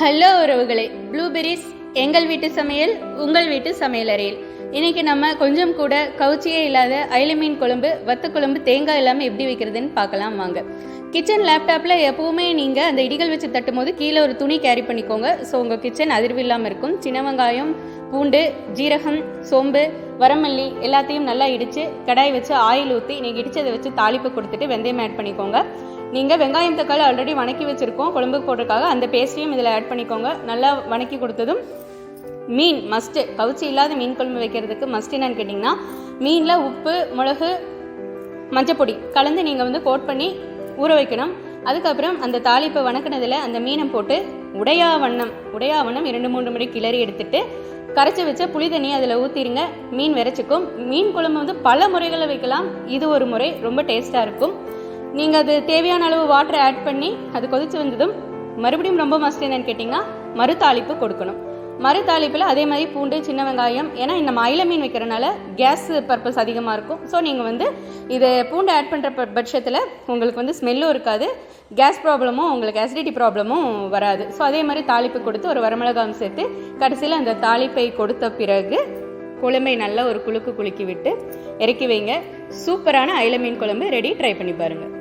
Hello உறவுகளே. Blueberries எங்கள் வீட்டு சமையல் உங்கள் வீட்டு சமையலறையில் இன்னைக்கு நம்ம கொஞ்சம் கூட கவுச்சியே இல்லாத அயில மீன் குழம்பு வத்த குழம்பு தேங்காய் இல்லாமல் எப்படி வைக்கிறதுன்னு பார்க்கலாம் வாங்க. கிச்சன் லேப்டாப்பில் எப்போவுமே நீங்கள் அந்த இடிகள் வச்சு தட்டும் போது கீழே ஒரு துணி கேரி பண்ணிக்கோங்க. ஸோ உங்கள் கிச்சன் அதிர்வு இல்லாமல் இருக்கும். சின்ன வெங்காயம் பூண்டு ஜீரகம் சோம்பு வரமல்லி எல்லாத்தையும் நல்லா இடித்து கடாய் வச்சு ஆயில் ஊற்றி நீங்கள் இடிச்சதை வச்சு தாளிப்பு கொடுத்துட்டு வெந்தயம் ஆட் பண்ணிக்கோங்க. நீங்கள் வெங்காயம் தக்காளி ஆல்ரெடி வணக்கி வச்சுருக்கோம். குழம்புக்கு போடுறதுக்காக அந்த பேஸ்ட்டையும் இதில் ஆட் பண்ணிக்கோங்க. நல்லா வணக்கி கொடுத்ததும் மீன் மஸ்ட்டு கவுச்சி இல்லாத மீன் குழம்பு வைக்கிறதுக்கு மஸ்ட் என்னன்னு கேட்டிங்கன்னா மீனில் உப்பு மிளகு மஞ்சப்பொடி கலந்து நீங்கள் வந்து கோட் பண்ணி ஊற வைக்கணும். அதுக்கப்புறம் அந்த தாளிப்பை வணக்கினதில் அந்த மீனை போட்டு உடையா வண்ணம் உடையா வண்ணம் இரண்டு மூன்று முறை கிளறி எடுத்துட்டு கரைச்சி வச்ச புளி தண்ணியை அதில் ஊற்றிடுங்க மீன் விரைச்சிக்கும். மீன் குழம்பு வந்து பல முறைகளை வைக்கலாம். இது ஒரு முறை. ரொம்ப டேஸ்ட்டாக இருக்கும். நீங்கள் அது தேவையான அளவு வாட்டரை ஆட் பண்ணி அது கொதிச்சு வந்ததும் மறுபடியும் ரொம்ப மஸ்ட் என்னன்னு கேட்டிங்கன்னா மறுதாளிப்பு கொடுக்கணும். மறுதாளிப்பில் அதே மாதிரி பூண்டு சின்ன வெங்காயம். ஏன்னா நம்ம அயில மீன் வைக்கிறனால கேஸ் பர்பஸ் அதிகமாக இருக்கும். ஸோ நீங்கள் வந்து இது பூண்டு ஆட் பண்ணுற பட்சத்தில் உங்களுக்கு வந்து ஸ்மெல்லும் இருக்காது. கேஸ் ப்ராப்ளமும் உங்களுக்கு அசிடிட்டி ப்ராப்ளமும் வராது. ஸோ அதே மாதிரி தாளிப்பு கொடுத்து ஒரு வரமிளகாயும் சேர்த்து கடைசியில் அந்த தாளிப்பை கொடுத்த பிறகு குழம்பை நல்லா ஒரு குலுக்கு குலுக்கி விட்டு இறக்கி வைங்க. சூப்பரான அயில மீன் குழம்பு ரெடி ட்ரை பண்ணி பாருங்கள்